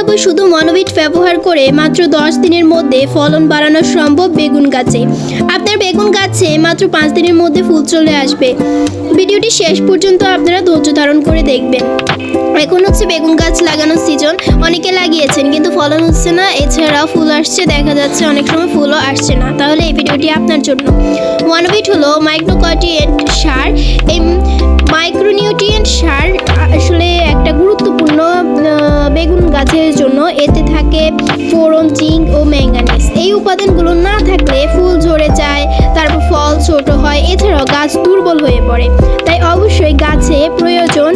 দেখাবো শুধু মনোবিট ব্যবহার করে মাত্র দশ দিনের মধ্যে ফলন বাড়ানো সম্ভব বেগুন গাছে। আপনার বেগুন গাছে মাত্র পাঁচ দিনের মধ্যে ফুল চলে আসবে। ভিডিওটি শেষ পর্যন্ত আপনারা ধৈর্য ধারণ করে দেখবেন। এখন হচ্ছে বেগুন গাছ লাগানোর সিজন। অনেকে লাগিয়েছেন কিন্তু ফলন হচ্ছে না। এছাড়াও ফুল আসছে, দেখা যাচ্ছে অনেক সময় ফুলও আসছে না। তাহলে এই ভিডিওটি আপনার জন্য। ওয়ানবিট হলো মাইক্রোকটিয়েন্ট সার। এই মাইক্রোনিউট্রিয়েন্ট সার আসলে ফোরন জিঙ্ক ও ম্যাঙ্গানিজ। এই উপাদানগুলো না থাকলে ফুল ঝরে যায়, তারপর ফল ছোট হয়, এছাড়াও গাছ দুর্বল হয়ে পড়ে। তাই অবশ্যই গাছে প্রয়োজন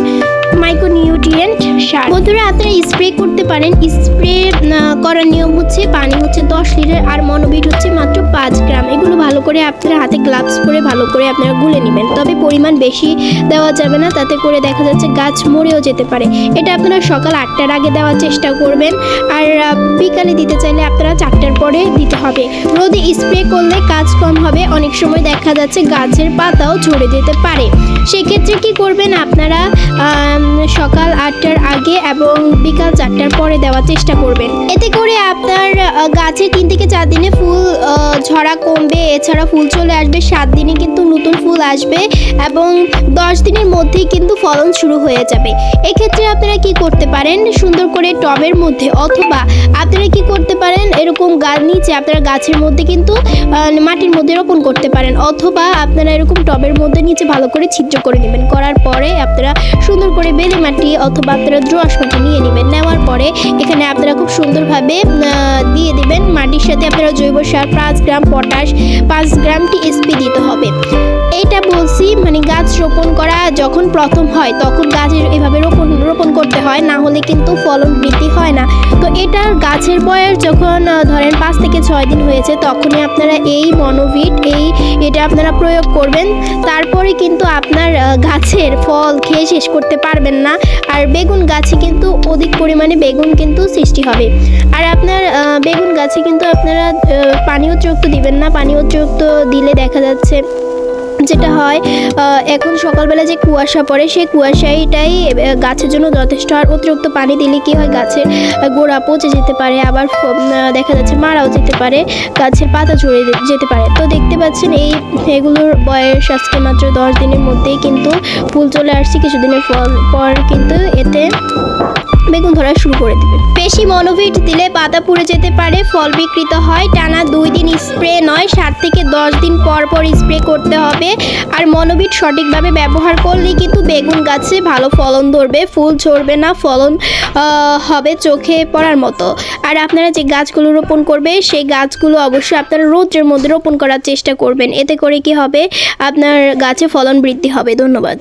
মাইক্রোনিউট্রিয়েন্ট সার। বন্ধুরা, আপনারা পারেন, স্প্রে করার নিয়ম হচ্ছে পানি হচ্ছে দশ লিটার আর মনোবিট হচ্ছে মাত্র পাঁচ গ্রাম। এগুলো ভালো করে আপনারা হাতে গ্লাভস পরে ভালো করে আপনারা গুলে নেবেন। তবে পরিমাণ বেশি দেওয়া যাবে না, তাতে করে দেখা যাচ্ছে গাছ মরেও যেতে পারে। এটা আপনারা সকাল আটটার আগে দেওয়ার চেষ্টা করবেন। আর বিকালে দিতে চাইলে আপনারা চারটার পরে দিতে হবে। রোদে স্প্রে করলে কাজ কম হবে। অনেক সময় দেখা যাচ্ছে গাছের পাতাও ঝরে যেতে পারে। সেক্ষেত্রে কি করবেন আপনারা? সকাল আটটার আগে এবং বিকাল চারটার পরে দেওয়ার চেষ্টা করবেন। এতে করে আপনার গাছে তিন থেকে চার দিনে ফুল ঝরা কমবে, এছাড়া ফুল চলে আসবে। সাত দিনে কিন্তু নতুন ফুল আসবে এবং দশ দিনের মধ্যেই কিন্তু ফলন শুরু হয়ে যাবে। এক্ষেত্রে আপনারা কি করতে পারেন? সুন্দর করে টবের মধ্যে অথবা আপনারা কি করতে পারেন? এরকম গাছ নিচে আপনারা গাছের মধ্যে কিন্তু মাটির মধ্যে রোপণ করতে পারেন। অথবা আপনারা এরকম টবের মধ্যে নিচে ভালো করে ছিদ্র করে নেবেন। করার পরে আপনারা সুন্দর করে বেলে মাটি অথবা আপনারা দ্রোয়াশ মাটি নিয়ে নেবেন। নেওয়ার পরে এখানে আপনারা খুব সুন্দরভাবে দিয়ে দিবেন। মাটির সাথে আপনারা জৈব সার, পাঁচ গ্রাম পটাশ, পাঁচ গ্রাম টিএসপি দিতে হবে। এইটা বলছি মানে গাছ রোপণ করা যখন প্রথম হয়, তখন গাছের এভাবে রোপণ রোপণ করতে হয়, না হলে কিন্তু ফলন বৃদ্ধি হয় না। তো এটার গাছের বয়স যখন ধরেন পাঁচ থেকে ছয় দিন হয়েছে, তখনই আপনারা এই মনোভিট, এই এটা আপনারা প্রয়োগ করবেন। তারপরে কিন্তু আপনার গাছের ফল খেয়ে শেষ করতে পারবেন না। আর বেগুন গাছে কিন্তু অধিক পরিমাণে বেগুন কিন্তু সৃষ্টি হবে। আর আপনার বেগুন গাছে কিন্তু আপনারা পানি অতিরিক্ত দিবেন না। পানি অতিরিক্ত দিলে দেখা যাচ্ছে যেটা হয় এখন সকালবেলা যে কুয়াশা পড়ে, সেই কুয়াশাইটাই গাছের জন্য যথেষ্ট। আর অতিরিক্ত পানি দিলে কি হয়, গাছের গোড়া পচে যেতে পারে, আবার দেখা যাচ্ছে মারাও যেতে পারে, গাছের পাতা ঝরে যেতে পারে। তো দেখতে পাচ্ছেন, এই এগুলোর বয়স আজকে মাত্র দশ দিনের মধ্যেই কিন্তু ফুল চলে আসছে, কিছুদিনের ফল, পর কিন্তু এতে বেগুন ধরা শুরু করে দেবে। বেশি মনোভিট দিলে পাতা পুড়ে যেতে পারে, ফল বিকৃত হয়। টানা দুই দিন স্প্রে নয়, সাত থেকে দশ দিন পর পর স্প্রে করতে হবে। আর মনোভিট সঠিকভাবে ব্যবহার করলে কিন্তু বেগুন গাছে ভালো ফলন ধরবে, ফুল ঝরবে না, ফলন হবে চোখে পড়ার মতো। আর আপনারা যে গাছগুলো রোপণ করবে, সেই গাছগুলো অবশ্যই আপনারা রৌদ্রের মধ্যে রোপণ করার চেষ্টা করবেন। এতে করে কি হবে? আপনার গাছে ফলন বৃদ্ধি হবে। ধন্যবাদ।